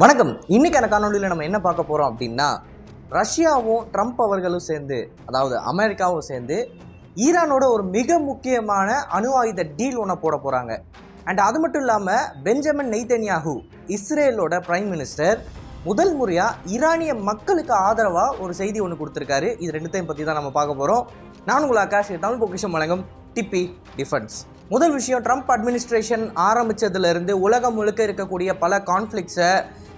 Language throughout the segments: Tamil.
வணக்கம். இன்னைக்கான காணொலியில் நம்ம என்ன பார்க்க போகிறோம் அப்படின்னா ரஷ்யாவும் ட்ரம்ப் அவர்களும் சேர்ந்து அதாவது அமெரிக்காவும் சேர்ந்து ஈரானோட ஒரு மிக முக்கியமான அணு ஆயுத டீல் ஒன்று போட போகிறாங்க அண்ட் அது மட்டும் இல்லாமல் பெஞ்சமின் நெய்தன்யாஹூ இஸ்ரேலோட பிரைம் மினிஸ்டர் முதல் முறையாக ஈரானிய மக்களுக்கு ஆதரவாக ஒரு செய்தி ஒன்று கொடுத்துருக்காரு. இது ரெண்டுத்தையும் பற்றி தான் நம்ம பார்க்க போகிறோம் நான் உங்கள் ஆகாஷ் தமிழ் பொக்கிஷம் வழங்கும் டிபி டிஃபென்ஸ். முதல் விஷயம் ட்ரம்ப் அட்மினிஸ்ட்ரேஷன் ஆரம்பித்ததுலேருந்து உலகம் முழுக்க இருக்கக்கூடிய பல கான்ஃப்ளிக்ஸை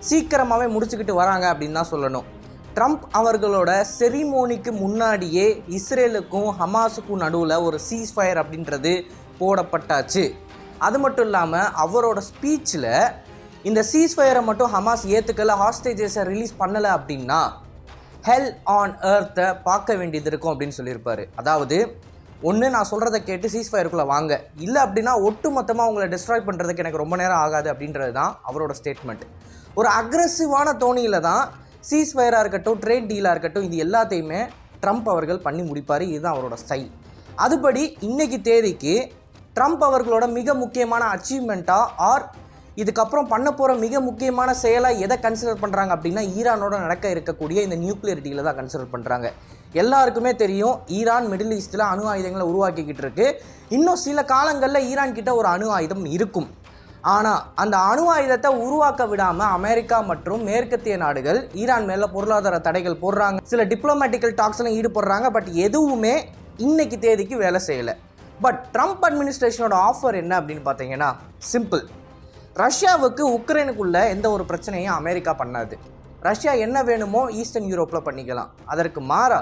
சீக்கிரமாகவே முடிச்சுக்கிட்டு வராங்க அப்படின்னு தான் சொல்லணும். ட்ரம்ப் அவர்களோட செரிமோனிக்கு முன்னாடியே இஸ்ரேலுக்கும் ஹமாஸுக்கும் நடுவில் ஒரு சீஸ் ஃபயர் அப்படின்றது போடப்பட்டாச்சு. அது மட்டும் இல்லாமல் அவரோட ஸ்பீச்சில் இந்த சீஸ் ஃபயரை மட்டும் ஹமாஸ் ஏற்றுக்கல ஹாஸ்டேஜஸை ரிலீஸ் பண்ணலை அப்படின்னா ஹெல் ஆன் எர்த்தை பார்க்க வேண்டியது இருக்கும் அப்படின்னு சொல்லியிருப்பார். அதாவது ஒன்று நான் சொல்கிறத கேட்டு சீஸ் ஃபயருக்குள்ளே வாங்க. இல்லை அப்படின்னா ஒட்டு மொத்தமாக உங்களை டிஸ்ட்ராய் பண்ணுறதுக்கு எனக்கு ரொம்ப நேரம் ஆகாது அப்படின்றது தான் அவரோட ஸ்டேட்மெண்ட் ஒரு அக்ரஸிவான தோணியில் தான் சீஸ் ஃபயராக இருக்கட்டும் ட்ரேட் டீலாக இருக்கட்டும் இது எல்லாத்தையுமே ட்ரம்ப் அவர்கள் பண்ணி முடிப்பார். இதுதான் அவரோட ஸ்டைல் அதுபடி இன்னைக்கு தேதிக்கு ட்ரம்ப் அவர்களோட மிக முக்கியமான அச்சீவ்மெண்ட்டாக ஆர் இதுக்கப்புறம் பண்ண போகிற மிக முக்கியமான செயலாக எதை கன்சிடர் பண்ணுறாங்க அப்படின்னா ஈரானோட நடக்க இருக்கக்கூடிய இந்த நியூக்ளியர் டீலை தான் கன்சிடர் பண்ணுறாங்க எல்லாருக்குமே தெரியும் ஈரான் மிடில் ஈஸ்டில் அணு ஆயுதங்களை உருவாக்கிக்கிட்டு இருக்கு. இன்னும் சில காலங்களில் ஈரான் கிட்ட ஒரு அணு ஆயுதம் இருக்கும். ஆனால் அந்த அணு ஆயுதத்தை உருவாக்க விடாமல் அமெரிக்கா மற்றும் மேற்கத்திய நாடுகள் ஈரான் மேலே பொருளாதார தடைகள் போடுறாங்க. சில டிப்ளமேட்டிக்கல் டாக்ஸ்லாம் ஈடுபடுறாங்க. பட் எதுவுமே இன்னைக்கு தேதிக்கு வேலை செய்யலை. பட் ட்ரம்ப் அட்மினிஸ்ட்ரேஷனோட ஆஃபர் என்ன அப்படின்னு பார்த்தீங்கன்னா சிம்பிள் ரஷ்யாவுக்கு உக்ரைனுக்குள்ள எந்த ஒரு பிரச்சனையும் அமெரிக்கா பண்ணாது. ரஷ்யா என்ன வேணுமோ ஈஸ்டர்ன் யூரோப்பில் பண்ணிக்கலாம். அதற்கு மாறா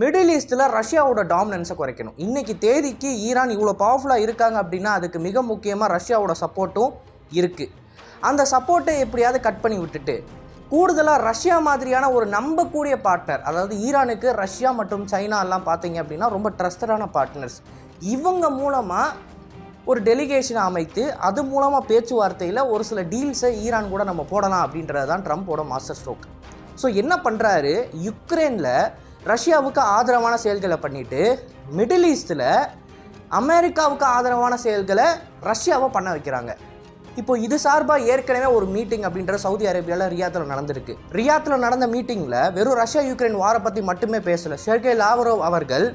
மிடில் ஈஸ்ட்டில் ரஷ்யாவோட டாமினன்ஸை குறைக்கணும். இன்றைக்கி தேதிக்கு ஈரான் இவ்வளோ பவர்ஃபுல்லாக இருக்காங்க அப்படின்னா அதுக்கு மிக முக்கியமாக ரஷ்யாவோட சப்போர்ட்டும் இருக்குது அந்த சப்போர்ட்டை எப்படியாவது கட் பண்ணி விட்டுட்டு கூடுதலாக ரஷ்யா மாதிரியான ஒரு நம்பக்கூடிய பார்ட்னர் அதாவது ஈரானுக்கு ரஷ்யா மற்றும் சைனா எல்லாம் பார்த்தீங்க அப்படின்னா ரொம்ப ட்ரஸ்டடான பார்ட்னர்ஸ் இவங்க மூலமாக ஒரு டெலிகேஷனை அமைத்து அது மூலமாக பேச்சுவார்த்தையில் ஒரு சில டீல்ஸை ஈரான் கூட நம்ம போடலாம் அப்படின்றது தான் ட்ரம்ப்போட மாஸ்டர் ஸ்ட்ரோக் ஸோ என்ன பண்ணுறாரு யுக்ரைனில் ரஷ்யாவுக்கு ஆதரவான செயல்களை பண்ணிட்டு மிடில் ஈஸ்ட்டில் அமெரிக்காவுக்கு ஆதரவான செயல்களை ரஷ்யாவை பண்ண வைக்கிறாங்க. இப்போ இது சார்பாக ஏற்கனவே ஒரு மீட்டிங் அப்படின்ற சவுதி அரேபியாவில் ரியாத்தில் நடந்திருக்கு. ரியாத்தில் நடந்த மீட்டிங்கில் வெறும் ரஷ்யா யுக்ரைன் வாரை பற்றி மட்டுமே பேசலை. ஷெர்கே லாவரோவ் அவர்கள்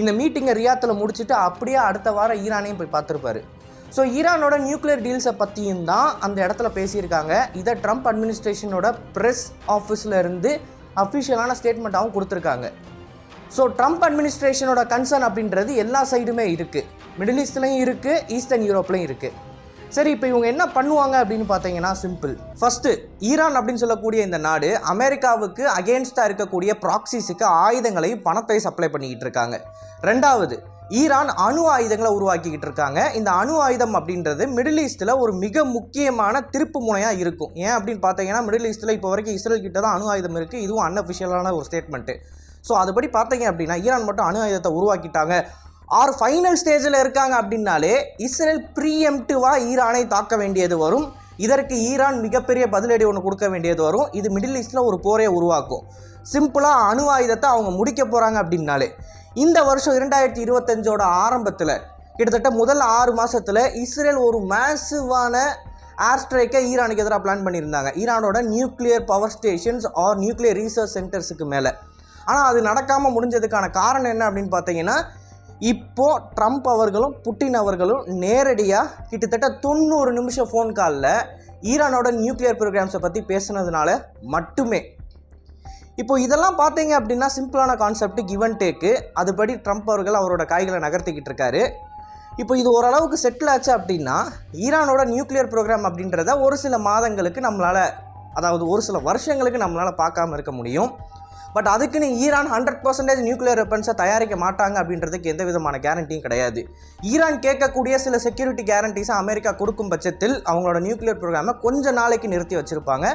இந்த மீட்டிங்கை ரியாத்தில் முடிச்சுட்டு அப்படியே அடுத்த வாரம் ஈரானையும் போய் பார்த்துருப்பாரு. ஸோ ஈரானோட நியூக்ளியர் டீல்ஸை பற்றியும் தான் அந்த இடத்துல பேசியிருக்காங்க. இதை ட்ரம்ப் அட்மினிஸ்ட்ரேஷனோட ப்ரெஸ் ஆஃபீஸில் இருந்து அஃபிஷியலான ஸ்டேட்மெண்ட்டாகவும் கொடுத்துருக்காங்க. ஸோ ட்ரம்ப் அட்மினிஸ்ட்ரேஷனோட கன்சர்ன் அப்படின்றது எல்லா சைடுமே இருக்குது மிடில் ஈஸ்ட்லையும் இருக்குது ஈஸ்டர்ன் யூரோப்லேயும் இருக்குது சரி இப்போ இவங்க என்ன பண்ணுவாங்க அப்படின்னு பார்த்தீங்கன்னா சிம்பிள் ஃபஸ்ட்டு ஈரான் அப்படின்னு சொல்லக்கூடிய இந்த நாடு அமெரிக்காவுக்கு அகேன்ஸ்டாக இருக்கக்கூடிய ப்ராக்சிஸுக்கு ஆயுதங்களையும் பணத்தை சப்ளை பண்ணிக்கிட்டு இருக்காங்க. ரெண்டாவது ஈரான் அணு ஆயுதங்களை உருவாக்கிக்கிட்டு இருக்காங்க. இந்த அணு ஆயுதம் அப்படின்றது மிடில் ஈஸ்ட்டில் ஒரு மிக முக்கியமான திருப்பு முனையாக இருக்கும். ஏன் அப்படின்னு பார்த்தீங்கன்னா மிடில் ஈஸ்ட்டில் இப்போ வரைக்கும் இஸ்ரேல் கிட்ட தான் அணு ஆயுதம் இருக்குது இதுவும் அன்அஃபிஷியலான ஒரு ஸ்டேட்மெண்ட்டு ஸோ அதுபடி பார்த்தீங்க அப்படின்னா ஈரான் மட்டும் அணு ஆயுதத்தை உருவாக்கிட்டாங்க. ஆர் ஃபைனல் ஸ்டேஜில் இருக்காங்க அப்படின்னாலே இஸ்ரேல் ப்ரீஎம்டிவாக ஈரானை தாக்க வேண்டியது வரும். இதற்கு ஈரான் மிகப்பெரிய பதிலடி ஒன்று கொடுக்க வேண்டியது வரும். இது மிடில் ஈஸ்டில் ஒரு போரையை உருவாக்கும். சிம்பிளாக அணு ஆயுதத்தை அவங்க முடிக்க போகிறாங்க அப்படின்னாலே. இந்த வருஷம் இரண்டாயிரத்தி இருபத்தஞ்சோட ஆரம்பத்தில் கிட்டத்தட்ட முதல் ஆறு மாதத்தில் இஸ்ரேல் ஒரு மேசிவான ஏர் ஸ்ட்ரைக்கை ஈரானுக்கு எதிராக பிளான் பண்ணியிருந்தாங்க. ஈரானோட nuclear power stations or nuclear research சென்டர்ஸுக்கு மேலே. ஆனால் அது நடக்காமல் முடிஞ்சதுக்கான காரணம் என்ன அப்படின்னு பார்த்தீங்கன்னா இப்போ ட்ரம்ப் அவர்களும் புட்டின் அவர்களும் நேரடியாக கிட்டத்தட்ட தொண்ணூறு நிமிஷம் ஃபோன் காலில் ஈரானோட நியூக்ளியர் ப்ரோக்ராம்ஸை பற்றி பேசுனதுனால மட்டுமே இப்போ இதெல்லாம் பார்த்தீங்க அப்படின்னா சிம்பிளான கான்செப்ட் கிவன் டேக்கு அதுபடி ட்ரம்ப் அவர்கள் அவரோட காய்களை நகர்த்திக்கிட்டு இருக்காரு. இப்போ இது ஓரளவுக்கு செட்டில் ஆச்சு அப்படின்னா ஈரானோட நியூக்ளியர் ப்ரோக்ராம் அப்படின்றத ஒரு சில மாதங்களுக்கு நம்மளால் அதாவது ஒரு சில வருஷங்களுக்கு நம்மளால் பார்க்காம இருக்க முடியும். பட் அதுக்குன்னு ஈரான் ஹண்ட்ரட் பர்சன்டேஜ் நியூக்ளியர் வெப்பன்ஸை தயாரிக்க மாட்டாங்க அப்படின்றதுக்கு எந்த விதமான கேரண்டியும் கிடையாது. ஈரான் கேட்கக்கூடிய சில செக்யூரிட்டி கேரண்டிஸை அமெரிக்கா கொடுக்கும் பட்சத்தில் அவங்களோட நியூக்ளியர் ப்ரோக்ராமை கொஞ்ச நாளைக்கு நிறுத்தி வச்சுருப்பாங்க.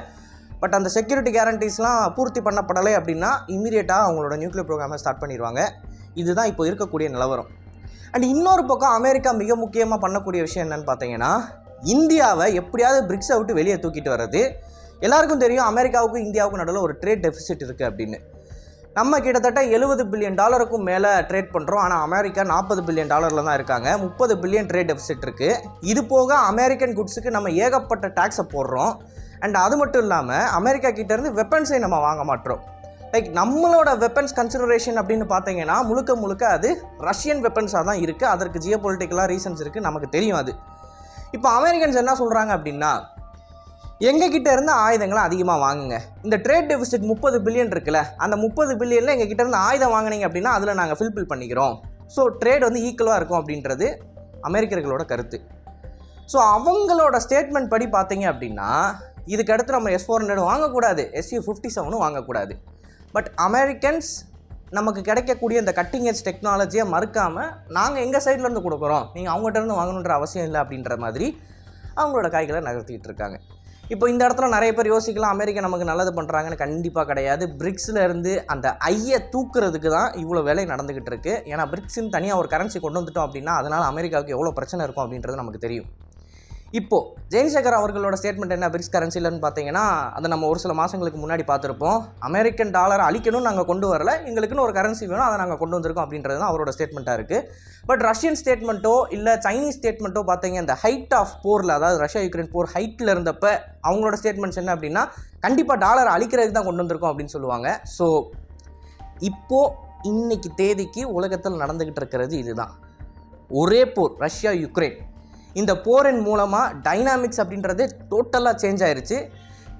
பட் அந்த செக்யூரிட்டி கேரண்டிஸ்லாம் பூர்த்தி பண்ணப்படலை அப்படின்னா இமீடியட்டாக அவங்களோட நியூக்ளியர் ப்ரோக்ராமை ஸ்டார்ட் பண்ணிடுவாங்க. இதுதான் இப்போ இருக்கக்கூடிய நிலவரம். அண்ட் இன்னொரு பக்கம் அமெரிக்கா மிக முக்கியமாக பண்ணக்கூடிய விஷயம் என்னென்னு பார்த்தீங்கன்னா இந்தியாவை எப்படியாவது பிரிக்ஸை விட்டு வெளியே தூக்கிட்டு வர்றது. எல்லாருக்கும் தெரியும் அமெரிக்காவுக்கும் இந்தியாவுக்கும் நடுவில் ஒரு ட்ரேட் டெஃபிசிட் இருக்குது அப்படின்னு. நம்ம கிட்டத்தட்ட எழுபது பில்லியன் டாலருக்கும் மேலே ட்ரேட் பண்ணுறோம் ஆனால் அமெரிக்கா நாற்பது பில்லியன் டாலரில் தான் இருக்காங்க. முப்பது பில்லியன் ட்ரேட் டெஃபிசிட் இருக்குது இது போக அமெரிக்கன் குட்ஸுக்கு நம்ம ஏகப்பட்ட டேக்ஸை போடுறோம். அண்ட் அது மட்டும் இல்லாமல் அமெரிக்கா கிட்டேருந்து வெப்பன்ஸை நம்ம வாங்க மாட்டோம் லைக் நம்மளோட வெப்பன்ஸ் கன்சிடரேஷன் அப்படின்னு பார்த்தீங்கன்னா முழுக்க முழுக்க அது ரஷ்யன் வெப்பன்ஸாக தான் இருக்குது அதற்கு ஜியோ பொலிட்டிக்கலாக ரீசன்ஸ் இருக்குது நமக்கு தெரியும் அது. இப்போ அமெரிக்கன்ஸ் என்ன சொல்கிறாங்க அப்படின்னா எங்ககிட்ட இருந்து ஆயுதங்களை அதிகமாக வாங்குங்க. இந்த ட்ரேட் டெபிசிட் முப்பது பில்லியன் இருக்குல்ல அந்த முப்பது பில்லியனில் எங்ககிட்ட இருந்து ஆயுதம் வாங்குனீங்க அப்படின்னா அதில் நாங்கள் ஃபில்ஃபில் பண்ணிக்கிறோம். ஸோ ட்ரேட் வந்து ஈக்குவலாக இருக்கும் அப்படின்றது அமெரிக்கர்களோட கருத்து. ஸோ அவங்களோட ஸ்டேட்மெண்ட் படி பார்த்தீங்க அப்படின்னா இதுக்கடுத்து நம்ம எஸ் ஃபோர் ஹண்ட்ரட் வாங்கக்கூடாது. எஸ்யூ ஃபிஃப்டி செவனும் வாங்கக்கூடாது. பட் அமெரிக்கன்ஸ் நமக்கு கிடைக்கக்கூடிய இந்த கட்டிங் எட்ஜ் டெக்னாலஜியை மறுக்காமல் நாங்கள் எங்கள் சைட்லேருந்து கொடுக்குறோம். நீங்கள் அவங்ககிட்ட இருந்து வாங்கணுன்ற அவசியம் இல்லை அப்படின்ற மாதிரி அவங்களோட காய்களை நகர்த்திக்கிட்டு இருக்காங்க. இப்போ இந்த இடத்துல நிறைய பேர் யோசிக்கலாம் அமெரிக்கா நமக்கு நல்லது பண்ணுறாங்கன்னு கண்டிப்பாக கிடையாது. பிரிக்ஸில் இருந்து அந்த ஐயை தூக்குறதுக்கு தான் இவ்வளோ வேலை நடந்துக்கிட்டு இருக்குது ஏன்னா பிரிக்ஸின் தனியாக ஒரு கரன்சி கொண்டு வந்துட்டோம் அப்படின்னா அதனால் அமெரிக்காவுக்கு எவ்வளோ பிரச்சனை இருக்கும் அப்படின்றது நமக்கு தெரியும். இப்போது ஜெய்சங்கர் அவர்களோட ஸ்டேட்மெண்ட் என்ன பிரிக்ஸ் கரன்சிலன்னு பார்த்தீங்கன்னா அதை நம்ம ஒரு சில மாதங்களுக்கு முன்னாடி பார்த்துருப்போம். அமெரிக்கன் டாலரை அழிக்கணும்னு நாங்கள் கொண்டு வரல. எங்களுக்குன்னு ஒரு கரன்சி வேணும் அதை நாங்கள் கொண்டு வந்திருக்கோம் அப்படின்றது தான் அவரோட ஸ்டேட்மெண்ட்டாக இருக்குது பட் ரஷ்யன் ஸ்டேட்மெண்ட்டோ இல்லை சைனீஸ் ஸ்டேட்மெண்ட்டோ பார்த்தீங்க இந்த ஹைட் ஆஃப் போரில் அதாவது ரஷ்யா யுக்ரைன் போர் ஹைட்டில் இருந்தப்ப அவங்களோட ஸ்டேட்மெண்ட்ஸ் என்ன அப்படின்னா கண்டிப்பாக டாலரை அழிக்கிறதுக்கு தான் கொண்டு வந்திருக்கோம் அப்படின்னு சொல்லுவாங்க. ஸோ இப்போது இன்னைக்கு தேதிக்கு உலகத்தில் நடந்துக்கிட்டு இருக்கிறது இதுதான். ஒரே போர் ரஷ்யா யுக்ரைன் இந்த போரின் மூலமாக டைனாமிக்ஸ் அப்படின்றது டோட்டலாக சேஞ்ச் ஆயிருச்சு.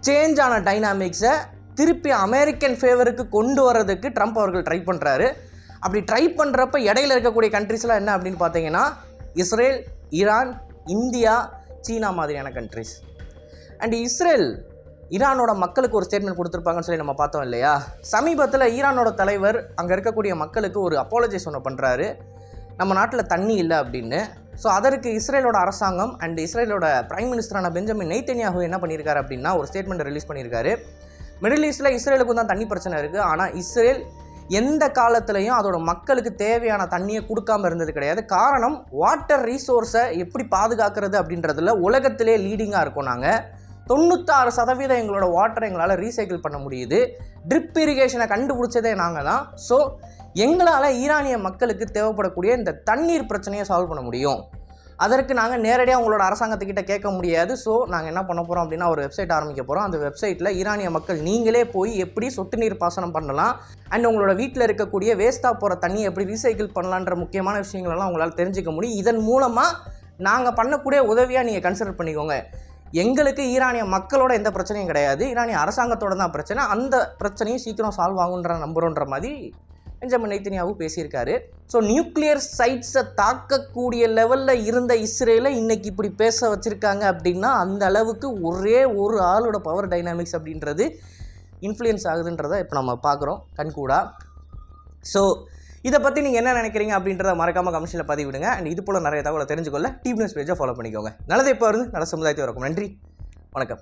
சேஞ்ச் ஆன டைனாமிக்ஸை திருப்பி அமெரிக்கன் ஃபேவருக்கு கொண்டு வர்றதுக்கு ட்ரம்ப் அவர்கள் ட்ரை பண்ணுறாரு அப்படி ட்ரை பண்ணுறப்ப இடையில இருக்கக்கூடிய கண்ட்ரிஸ்லாம் என்ன அப்படின்னு பார்த்தீங்கன்னா இஸ்ரேல் ஈரான் இந்தியா சீனா மாதிரியான கண்ட்ரிஸ் அண்ட் இஸ்ரேல் ஈரானோட மக்களுக்கு ஒரு ஸ்டேட்மெண்ட் கொடுத்துருப்பாங்கன்னு சொல்லி நம்ம பார்த்தோம் இல்லையா? சமீபத்தில் ஈரானோட தலைவர் அங்கே இருக்கக்கூடிய மக்களுக்கு ஒரு அப்பாலஜைஸ் ஒன்று பண்ணுறாரு நம்ம நாட்டில் தண்ணி இல்லை அப்படின்னு. ஸோ அதற்கு இஸ்ரேலோட அரசாங்கம் அண்ட் இஸ்ரேலோட பிரைம் மினிஸ்டரான பெஞ்சமின் நெய்தன்யாகு என்ன பண்ணியிருக்காரு அப்படின்னா ஒரு ஸ்டேட்மெண்ட் ரிலீஸ் பண்ணியிருக்காரு மிடில் ஈஸ்டில் இஸ்ரேலுக்கும் தான் தண்ணி பிரச்சனை இருக்குது ஆனால் இஸ்ரேல் எந்த காலத்துலேயும் அதோட மக்களுக்கு தேவையான தண்ணியை கொடுக்காம இருந்தது கிடையாது. காரணம் வாட்டர் ரீசோர்ஸை எப்படி பாதுகாக்கிறது அப்படின்றதுல உலகத்திலே லீடிங்காக இருக்கோம் நாங்கள் தொண்ணூத்தாறு சதவீதம் எங்களோட வாட்டரை எங்களால் ரீசைக்கிள் பண்ண முடியுது. ட்ரிப் இரிகேஷனை கண்டுபிடிச்சதே நாங்கள் தான் ஸோ எங்களால் ஈரானிய மக்களுக்கு தேவைப்படக்கூடிய இந்த தண்ணீர் பிரச்சனையை சால்வ் பண்ண முடியும். அதற்கு நாங்கள் நேரடியாக உங்களோட அரசாங்கத்துக்கிட்ட கேட்க முடியாது. ஸோ நாங்கள் என்ன பண்ண போகிறோம் அப்படின்னா ஒரு வெப்சைட் ஆரம்பிக்க போகிறோம் அந்த வெப்சைட்டில் ஈரானிய மக்கள் நீங்களே போய் எப்படி சொட்டு நீர் பாசனம் பண்ணலாம்? அண்ட் உங்களோட வீட்டில் இருக்கக்கூடிய வேஸ்ட்டாக போகிற தண்ணியை எப்படி ரீசைக்கிள் பண்ணலான்ற முக்கியமான விஷயங்களெல்லாம் உங்களால் தெரிஞ்சுக்க முடியும். இதன் மூலமாக நாங்கள் பண்ணக்கூடிய உதவியாக நீங்கள் கன்சிடர் பண்ணிக்கோங்க. எங்களுக்கு ஈரானிய மக்களோட எந்த பிரச்சனையும் கிடையாது. ஈரானிய அரசாங்கத்தோட தான் பிரச்சனை. அந்த பிரச்சனையும் சீக்கிரம் சால்வ் ஆகுன்ற நம்புகிறோன்ற மாதிரி பெஞ்சமின் நைத்தனியாவும் பேசியிருக்காரு. ஸோ நியூக்ளியர் சைட்ஸை தாக்கக்கூடிய லெவலில் இருந்த இஸ்ரேலை இன்னைக்கு இப்படி பேச வச்சுருக்காங்க அப்படின்னா அந்த அளவுக்கு ஒரே ஒரு ஆளோட பவர் டைனாமிக்ஸ் அப்படின்றது இன்ஃப்ளூயன்ஸ் ஆகுதுன்றதை இப்போ நம்ம பார்க்குறோம். கண்கூடா. ஸோ இதை பற்றி நீங்கள் என்ன நினைக்கிறீங்க அப்படின்றத மறக்காமல் கமிஷனில் பதிவிடுங்க. அண்ட் இது போல் நிறைய தகவலை தெரிஞ்சுக்கொள்ள டிவி நியூஸ் பேஜை ஃபாலோ பண்ணிக்கோங்க. நல்லது இப்போ இருந்து நல்ல சமுதாயத்தை வரக்கும் நன்றி. வணக்கம்.